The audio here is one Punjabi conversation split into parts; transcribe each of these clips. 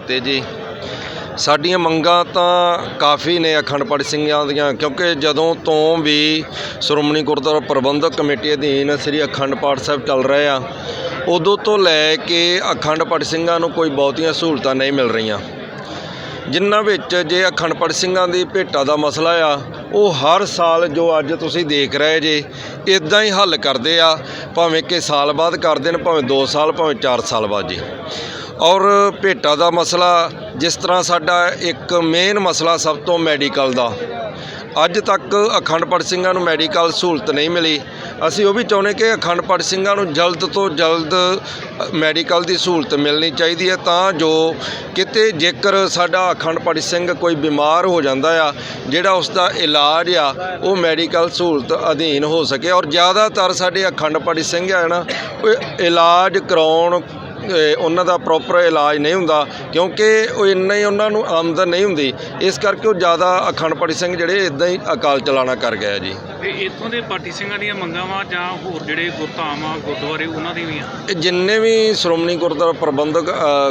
ਫਤਿਹ ਜੀ, ਸਾਡੀਆਂ ਮੰਗਾਂ ਤਾਂ ਕਾਫੀ ਨੇ ਅਖੰਡ ਪਾਠ ਸਿੰਘਾਂ ਦੀਆਂ, ਕਿਉਂਕਿ ਜਦੋਂ ਤੋਂ ਵੀ ਸ਼੍ਰੋਮਣੀ ਗੁਰਦੁਆਰਾ ਪ੍ਰਬੰਧਕ ਕਮੇਟੀ ਅਧੀਨ ਸ੍ਰੀ ਅਖੰਡ ਪਾਠ ਸਾਹਿਬ ਚੱਲ ਰਹੇ ਆ, ਉਦੋਂ ਤੋਂ ਲੈ ਕੇ ਅਖੰਡ ਪਾਠ ਸਿੰਘਾਂ ਨੂੰ ਕੋਈ ਬਹੁਤੀਆਂ ਸਹੂਲਤਾਂ ਨਹੀਂ ਮਿਲ ਰਹੀਆਂ। ਜਿਨ੍ਹਾਂ ਵਿੱਚ ਜੇ ਅਖੰਡ ਪਾਠ ਸਿੰਘਾਂ ਦੀ ਭੇਟਾ ਦਾ ਮਸਲਾ ਆ, ਉਹ ਹਰ ਸਾਲ ਜੋ ਅੱਜ ਤੁਸੀਂ ਦੇਖ ਰਹੇ ਜੇ ਇਦਾਂ ਹੀ ਹੱਲ ਕਰਦੇ ਆ, ਭਾਵੇਂ ਕਿ ਸਾਲ ਬਾਅਦ ਕਰਦੇ ਨੇ ਭਾਵੇਂ 2 ਸਾਲ, ਭਾਵੇਂ 4 ਸਾਲ ਬਾਅਦ ਜੀ। ਔਰ ਭੇਟਾ ਦਾ ਮਸਲਾ, ਜਿਸ ਤਰ੍ਹਾਂ ਸਾਡਾ ਇੱਕ ਮੇਨ ਮਸਲਾ ਸਭ ਤੋਂ ਮੈਡੀਕਲ ਦਾ। ਅੱਜ ਤੱਕ ਅਖੰਡ ਪਾਠ ਸਿੰਘਾਂ ਨੂੰ ਮੈਡੀਕਲ ਸਹੂਲਤ ਨਹੀਂ ਮਿਲੀ। ਅਸੀਂ ਉਹ ਵੀ ਚਾਹੁੰਦੇ ਕਿ ਅਖੰਡ ਪਾਠ ਸਿੰਘਾਂ ਨੂੰ ਜਲਦ ਤੋਂ ਜਲਦ ਮੈਡੀਕਲ ਦੀ ਸਹੂਲਤ ਮਿਲਣੀ ਚਾਹੀਦੀ ਹੈ, ਤਾਂ ਜੋ ਕਿਤੇ ਜੇਕਰ ਸਾਡਾ ਅਖੰਡ ਪਾਠ ਸਿੰਘ ਕੋਈ ਬਿਮਾਰ ਹੋ ਜਾਂਦਾ ਆ, ਜਿਹੜਾ ਉਸ ਦਾ ਇਲਾਜ ਆ, ਉਹ ਮੈਡੀਕਲ ਸਹੂਲਤ ਅਧੀਨ ਹੋ ਸਕੇ। ਔਰ ਜ਼ਿਆਦਾਤਰ ਸਾਡੇ ਅਖੰਡ ਪਾਠ ਸਿੰਘ ਆ ਨਾ, ਉਹ ਇਲਾਜ ਕਰਾਉਣ ਉਹਨਾਂ ਦਾ ਪ੍ਰੋਪਰ ਇਲਾਜ ਨਹੀਂ ਹੁੰਦਾ ਕਿਉਂਕਿ ਉਹ ਇੰਨਾ ਹੀ ਉਹਨਾਂ ਨੂੰ ਆਮਦਨ ਨਹੀਂ ਹੁੰਦੀ। ਇਸ ਕਰਕੇ ਉਹ ਜ਼ਿਆਦਾ ਅਖੰਡ ਪਾਠੀ ਸਿੰਘ ਜਿਹੜੇ ਇਦਾਂ ਹੀ ਅਕਾਲ ਚਲਾਣਾ ਕਰ ਗਏ ਜੀ। ਤੇ ਇੱਥੋਂ ਦੇ ਪਾਰਟੀ ਸਿੰਘਾਂ ਦੀਆਂ ਮੰਗਾਂ ਵਾ ਜਾਂ ਹੋਰ ਜਿਹੜੇ ਗੁਰਧਾਮ ਆ ਗੁਰਦੁਆਰੇ ਉਹਨਾਂ ਦੀ ਵੀ ਆ? ਜਿੰਨੇ ਵੀ ਸ਼੍ਰੋਮਣੀ ਗੁਰਦੁਆਰਾ ਪ੍ਰਬੰਧਕ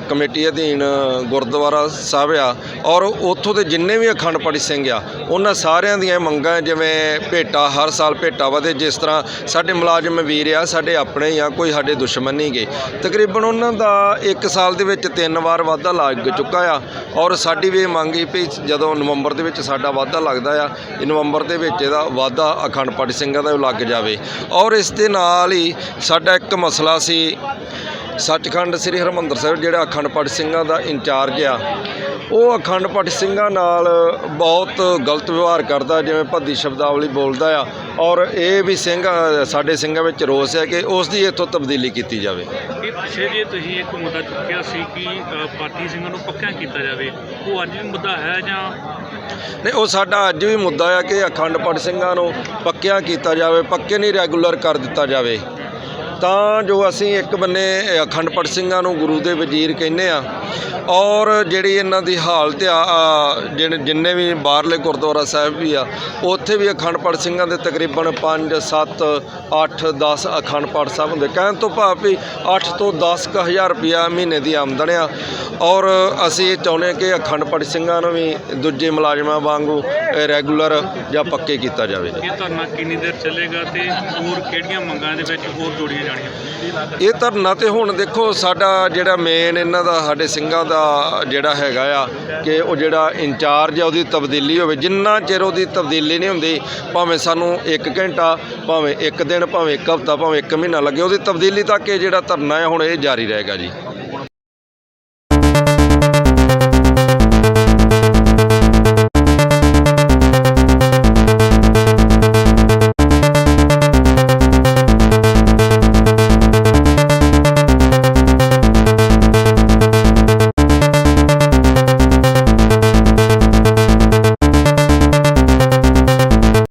ਕਮੇਟੀ ਅਧੀਨ ਗੁਰਦੁਆਰਾ ਸਾਹਿਬ ਆ ਔਰ ਉੱਥੋਂ ਦੇ ਜਿੰਨੇ ਵੀ ਅਖੰਡ ਪਾਠੀ ਸਿੰਘ ਆ ਉਹਨਾਂ ਸਾਰਿਆਂ ਦੀਆਂ ਮੰਗਾਂ ਜਿਵੇਂ ਭੇਟਾ ਹਰ ਸਾਲ ਭੇਟਾ ਵਧੇ ਜਿਸ ਤਰ੍ਹਾਂ ਸਾਡੇ ਮੁਲਾਜ਼ਮ ਵੀਰ ਆ ਸਾਡੇ ਆਪਣੇ ਹੀ ਆ ਕੋਈ ਸਾਡੇ ਦੁਸ਼ਮਣ ਨਹੀਂ ਗੇ। ਤਕਰੀਬਨ ਉਹਨਾਂ ਦਾ ਇੱਕ ਸਾਲ ਦੇ ਵਿੱਚ ਤਿੰਨ ਵਾਰ ਵਾਧਾ ਲੱਗ ਚੁੱਕਾ ਆ ਔਰ ਸਾਡੀ ਵੀ ਇਹ ਮੰਗ ਸੀ ਵੀ ਜਦੋਂ ਨਵੰਬਰ ਦੇ ਵਿੱਚ ਸਾਡਾ ਵਾਧਾ ਲੱਗਦਾ ਆ, ਇਹ ਨਵੰਬਰ ਦੇ ਵਿੱਚ ਇਹਦਾ ਵਾਧਾ ਅਖੰਡ ਪਾਠੀ ਸਿੰਘਾਂ ਦਾ ਲੱਗ ਜਾਵੇ। ਔਰ ਇਸ ਦੇ ਨਾਲ ਹੀ ਸਾਡਾ ਇੱਕ ਮਸਲਾ ਸੀ ਸੱਚਖੰਡ ਸ੍ਰੀ ਹਰਿਮੰਦਰ ਸਾਹਿਬ ਜਿਹੜਾ ਅਖੰਡ ਪਾਠ ਸਿੰਘਾਂ ਦਾ ਇੰਚਾਰਜ ਆ ਉਹ ਅਖੰਡ ਪਾਠ ਸਿੰਘਾਂ ਨਾਲ ਬਹੁਤ ਗਲਤ ਵਿਵਹਾਰ ਕਰਦਾ ਜਿਵੇਂ ਭੱਦੀ ਸ਼ਬਦਾਵਲੀ ਬੋਲਦਾ ਆ ਔਰ ਇਹ ਵੀ ਸਿੰਘ ਸਾਡੇ ਸਿੰਘਾਂ ਵਿੱਚ ਰੋਸ ਹੈ ਕਿ ਉਸ ਦੀ ਇੱਥੋਂ ਤਬਦੀਲੀ ਕੀਤੀ ਜਾਵੇ। ਇਹ ਪਿੱਛੇ ਜੇ ਤੁਸੀਂ ਇੱਕ ਮੁੱਦਾ ਚੁੱਕਿਆ ਸੀ ਕਿ ਅ, ਪਾਰਟੀ ਸਿੰਘਾਂ ਨੂੰ ਪੱਕਿਆਂ ਕੀਤਾ ਜਾਵੇ ਉਹ ਅੱਜ ਵੀ ਮੁੱਦਾ ਹੈ ਜਾਂ ਨਹੀਂ ਉਹ ਸਾਡਾ ਅੱਜ ਵੀ ਮੁੱਦਾ ਆ ਕਿ ਅਖੰਡ ਪਾਠ ਸਿੰਘਾਂ ਨੂੰ ਪੱਕਿਆਂ ਕੀਤਾ ਜਾਵੇ ਪੱਕੇ ਨਹੀਂ ਰੈਗੂਲਰ ਕਰ ਦਿੱਤਾ ਜਾਵੇ। ਤਾਂ ਜੋ ਅਸੀਂ ਇੱਕ ਬੰਨੇ ਅਖੰਡ ਪਾਠ ਸਿੰਘਾਂ ਨੂੰ ਗੁਰੂ ਦੇ ਵਜ਼ੀਰ ਕਹਿੰਦੇ ਆ ਔਰ ਜਿਹੜੀ ਇਹਨਾਂ ਦੀ ਹਾਲਤ ਆ ਜਿਹੜੇ ਜਿੰਨੇ ਵੀ ਬਾਹਰਲੇ ਗੁਰਦੁਆਰਾ ਸਾਹਿਬ ਵੀ ਆ, ਉੱਥੇ ਵੀ ਅਖੰਡ ਪਾਠ ਸਿੰਘਾਂ ਦੇ ਤਕਰੀਬਨ 5 7 8 10 ਅਖੰਡ ਪਾਠ ਸਾਹਿਬ ਹੁੰਦੇ। ਕਹਿਣ ਤੋਂ ਭਾਵ ਵੀ 8 ਤੋਂ 10 ਕੁ ਹਜ਼ਾਰ ਰੁਪਇਆ ਮਹੀਨੇ ਦੀ ਆਮਦਨ ਆ ਔਰ ਅਸੀਂ ਇਹ ਚਾਹੁੰਦੇ ਹਾਂ ਕਿ ਅਖੰਡ ਪਾਠ ਸਿੰਘਾਂ ਨੂੰ ਵੀ ਦੂਜੇ ਮੁਲਾਜ਼ਮਾਂ ਵਾਂਗੂ ਰੈਗੂਲਰ ਜਾਂ ਪੱਕੇ ਕੀਤਾ ਜਾਵੇ। ਇਹ ਧਰਨਾ ਕਿੰਨੀ ਦੇਰ ਚੱਲੇਗਾ ਤੇ ਹੋਰ ਕਿਹੜੀਆਂ ਮੰਗਾਂ ਦੇ ਵਿੱਚ ਹੋਰ ਜੋੜੀਆਂ ਜਾਣੀਆਂ। ਇਹ ਧਰਨਾ ਤੇ ਹੁਣ ਦੇਖੋ ਸਾਡਾ ਜਿਹੜਾ ਮੇਨ ਇਹਨਾਂ ਦਾ, ਸਾਡੇ ਸਿੰਘਾਂ ਦਾ ਜਿਹੜਾ ਹੈਗਾ ਆ ਕਿ ਉਹ ਜਿਹੜਾ ਇੰਚਾਰਜ ਆ, ਉਹਦੀ ਤਬਦੀਲੀ ਹੋਵੇ। ਜਿੰਨਾ ਚਿਰ ਉਹਦੀ ਤਬਦੀਲੀ ਨਹੀਂ ਹੁੰਦੀ, ਭਾਵੇਂ ਸਾਨੂੰ 1 ਘੰਟਾ, ਭਾਵੇਂ 1 ਦਿਨ, ਭਾਵੇਂ 1 ਹਫ਼ਤਾ, ਭਾਵੇਂ 1 ਮਹੀਨਾ ਲੱਗੇ, ਉਹਦੀ ਤਬਦੀਲੀ ਤੱਕ ਇਹ ਜਿਹੜਾ ਧਰਨਾ ਹੈ ਹੁਣ ਇਹ ਜਾਰੀ ਰਹੇਗਾ ਜੀ।